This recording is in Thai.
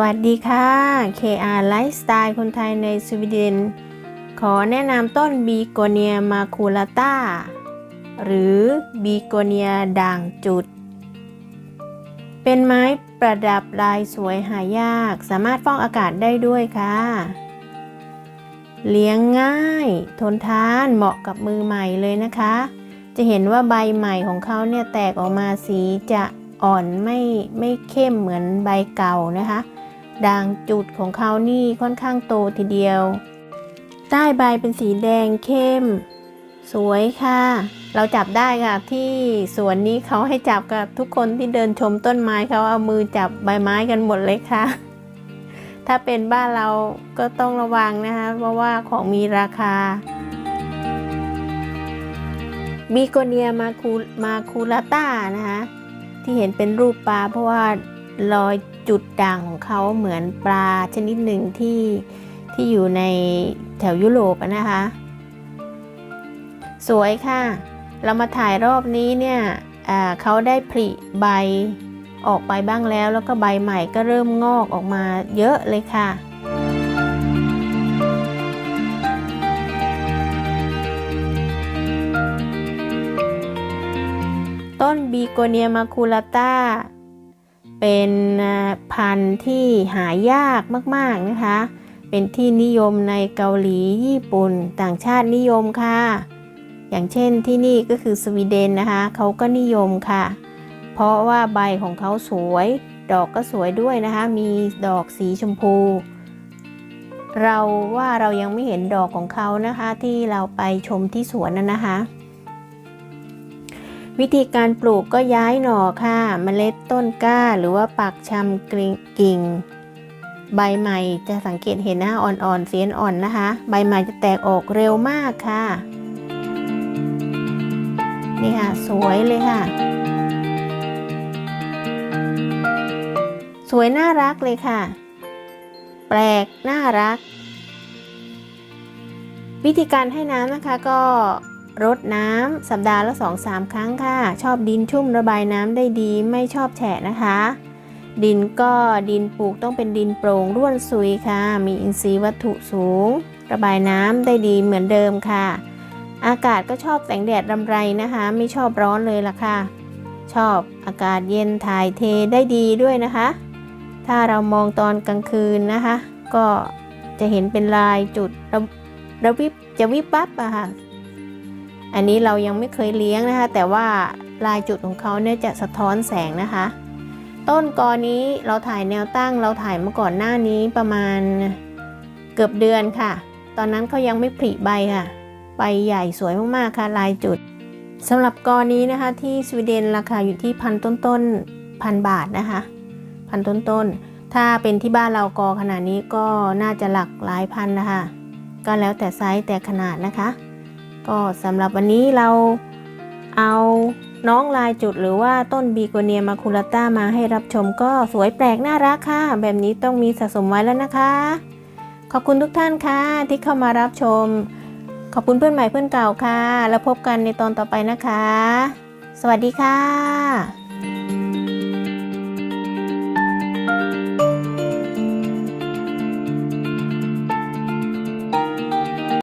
วัสดีค่ะ KR Lifestyle คนไทยในสวีเดน ขอแนะนำต้นบีโกเนียมาคูลาตาหรือบีโกเนียด่างจุด เป็นไม้ประดับลายสวยหายาก สามารถฟอกอากาศได้ด้วยค่ะ เลี้ยงง่าย ทนทานเหมาะกับมือใหม่เลยนะคะ จะเห็นว่าใบใหม่ของเขาเนี่ยแตกออกมาสีจะอ่อนไม่ไม่เข้มเหมือนใบเก่านะคะ ด่างจุดของเขานี่ค่อนข้างโตทีเดียว ใต้ใบเป็นสีแดงเข้ม สวยค่ะ เราจับได้ค่ะ ที่สวนนี้เขาให้จับกับทุกคนที่เดินชมต้นไม้เขาเอามือจับใบไม้กันหมดเลยค่ะ ถ้าเป็นบ้านเราก็ต้องระวังนะคะเพราะว่าของมีราคาบีโกเนียมาคูมาคูลาต้านะคะที่เห็นเป็นรูปปลาเพราะว่า รอยจุดด่างของเขาเหมือนปลาชนิดหนึ่งที่ที่อยู่ในแถวยุโรปนะคะ สวยค่ะ เรามาถ่ายรอบนี้เนี่ยเขาได้ผลิใบออกไปบ้างแล้ว แล้วก็ใบใหม่ก็เริ่มงอกออกมาเยอะเลยค่ะต้นบีโกเนียมาคูลาตา เป็นพันธุ์ที่หายากมากๆนะคะ เป็นที่นิยมในเกาหลีญี่ปุ่นต่างชาตินิยมค่ะ อย่างเช่นที่นี่ก็คือสวีเดนนะคะเขาก็นิยมค่ะ เพราะว่าใบของเขาสวย ดอกก็สวยด้วยนะคะ มีดอกสีชมพู เราว่าเรายังไม่เห็นดอกของเขานะคะ ที่เราไปชมที่สวนนั้นนะคะ วิธีการปลูกก็ย้ายหน่อค่ะเมล็ดต้นกล้า หรือว่าปักชำกิ่ง ใบใหม่จะสังเกตเห็นหนะอ่อนๆเสียนอ่อนนะคะ ใบใหม่จะแตกออกเร็วมากค่ะ นี่ค่ะ สวยเลยค่ะ สวยน่ารักเลยค่ะ แปลกน่ารัก วิธีการให้น้ำนะคะก็ รดน้ำสัปดาห์ละ 2-3 ครั้งค่ะ ชอบดินชุ่มระบายน้ำได้ดีไม่ชอบแฉะนะคะ ดินก็ดินปลูกต้องเป็นดินโปร่งร่วนซุยค่ะ มีอินทรีย์วัตถุสูง ระบายน้ำได้ดีเหมือนเดิมค่ะ อากาศก็ชอบแสงแดดรำไรนะคะ ไม่ชอบร้อนเลยล่ะค่ะ ชอบอากาศเย็นถ่ายเทได้ดีด้วยนะคะ ถ้าเรามองตอนกลางคืนนะคะ ก็จะเห็นเป็นลายจุดระระวิบจะวิบวับอะค่ะ อันนี้เรายังไม่เคยเลี้ยงนะคะ แต่ว่าลายจุดของเขาเนี่ยจะสะท้อนแสงนะคะ ต้นกอนี้เราถ่ายแนวตั้งเราถ่ายมาก่อนหน้านี้ประมาณเกือบเดือนค่ะ ตอนนั้นเขายังไม่ผลิใบค่ะ ใบใหญ่สวยมากๆค่ะ ลายจุดสำหรับกอนี้นะคะที่สวีเดนราคาอยู่ที่พันต้นๆพันบาทนะคะพันต้นๆถ้าเป็นที่บ้านเรากอขนาดนี้ก็น่าจะหลักหลายพันนะคะ ก็แล้วแต่ไซส์แต่ขนาดนะคะ ก็สำหรับวันนี้เราเอาน้องลายจุดหรือว่าต้นบีโกเนียมาคูลาต้ามาให้รับชมก็สวยแปลกน่ารักค่ะ แบบนี้ต้องมีสะสมไว้แล้วนะคะ ขอบคุณทุกท่านค่ะที่เข้ามารับชม ขอบคุณเพื่อนใหม่เพื่อนเก่าค่ะ แล้วพบกันในตอนต่อไปนะคะ สวัสดีค่ะ